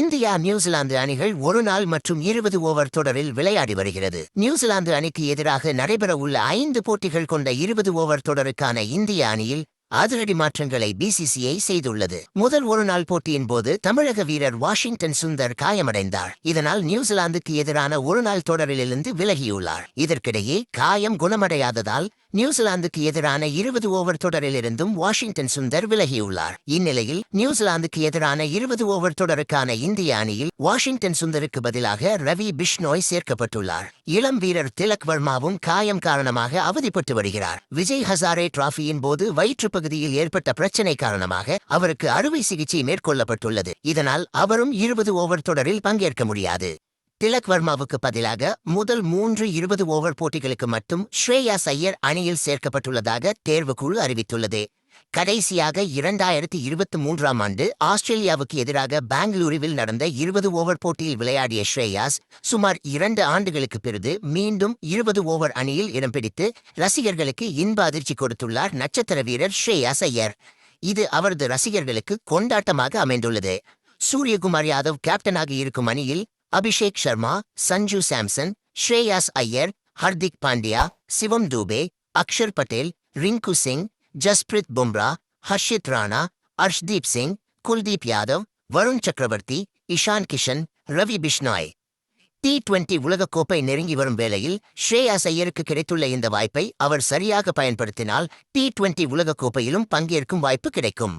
India New Zealand அணிகள் ஒரு நாள் மற்றும் இருபது ஓவர் தொடரில் விளையாடி வருகிறது. நியூசிலாந்து அணிக்கு எதிராக நடைபெறவுள்ள ஐந்து போட்டிகள் கொண்ட இருபது ஓவர் தொடருக்கான இந்திய அணியில் அதிரடி மாற்றங்களை பிசிசிஐ செய்துள்ளது. முதல் ஒருநாள் போட்டியின் போது தமிழக வீரர் வாஷிங்டன் சுந்தர் காயமடைந்தார். இதனால் நியூசிலாந்துக்கு எதிரான ஒருநாள் தொடரிலிருந்து விலகியுள்ளார். இதற்கிடையே காயம் குணமடையாததால் நியூசிலாந்துக்கு எதிரான இருபது ஓவர் தொடரிலிருந்தும் வாஷிங்டன் சுந்தர் விலகியுள்ளார். இந்நிலையில் நியூசிலாந்துக்கு எதிரான இருபது ஓவர் தொடருக்கான இந்திய அணியில் வாஷிங்டன் சுந்தருக்கு பதிலாக ரவி பிஷ்னோய் சேர்க்கப்பட்டுள்ளார். இளம் வீரர் திலக் வர்மாவும் காயம் காரணமாக அவதிப்பட்டு வருகிறார். விஜய் ஹசாரே டிராஃபியின் போது வயிற்றுப் பகுதியில் ஏற்பட்ட பிரச்சினை காரணமாக அவருக்கு அறுவை சிகிச்சை மேற்கொள்ளப்பட்டுள்ளது. இதனால் அவரும் இருபது ஓவர் தொடரில் பங்கேற்க முடியாது. திலக் வர்மாவுக்கு பதிலாக முதல் மூன்று இருபது ஓவர் போட்டிகளுக்கு மட்டும் ஸ்ரேயா ஐயர் அணியில் சேர்க்கப்பட்டுள்ளதாக தேர்வுக்குழு அறிவித்துள்ளது. கடைசியாக இரண்டாயிரத்தி இருபத்தி மூன்றாம் ஆண்டு ஆஸ்திரேலியாவுக்கு எதிராக பெங்களூருவில் நடந்த இருபது ஓவர் போட்டியில் விளையாடிய ஸ்ரேயாஸ் சுமார் இரண்டு ஆண்டுகளுக்கு பிறகு மீண்டும் இருபது ஓவர் அணியில் இடம் பிடித்து ரசிகர்களுக்கு இன்ப அதிர்ச்சி கொடுத்துள்ளார் நட்சத்திர வீரர் ஸ்ரேயாஸ் ஐயர் இது அவரது ரசிகர்களுக்கு கொண்டாட்டமாக அமைந்துள்ளது. சூரியகுமார் யாதவ் கேப்டனாக இருக்கும் அணியில் அபிஷேக் சர்மா சஞ்சு சாம்சன் ஸ்ரேயாஸ் ஐயர் ஹர்திக் பாண்டியா சிவம் தூபே அக்ஷர் பட்டேல் ரிங்கு சிங் ஜஸ்பிரித் பும்ரா ஹர்ஷித் ராணா அர்ஷ்தீப் சிங் குல்தீப் யாதவ் வருண் சக்கரவர்த்தி இஷான் கிஷன் ரவி பிஷ்னாய். டி டுவெண்டி உலகக்கோப்பை நெருங்கி வரும் வேளையில் ஸ்ரேயாஸ் ஐயருக்கு கிடைத்துள்ள இந்த வாய்ப்பை அவர் சரியாக பயன்படுத்தினால் டி டுவெண்டி உலகக்கோப்பையிலும் பங்கேற்கும் வாய்ப்பு கிடைக்கும்.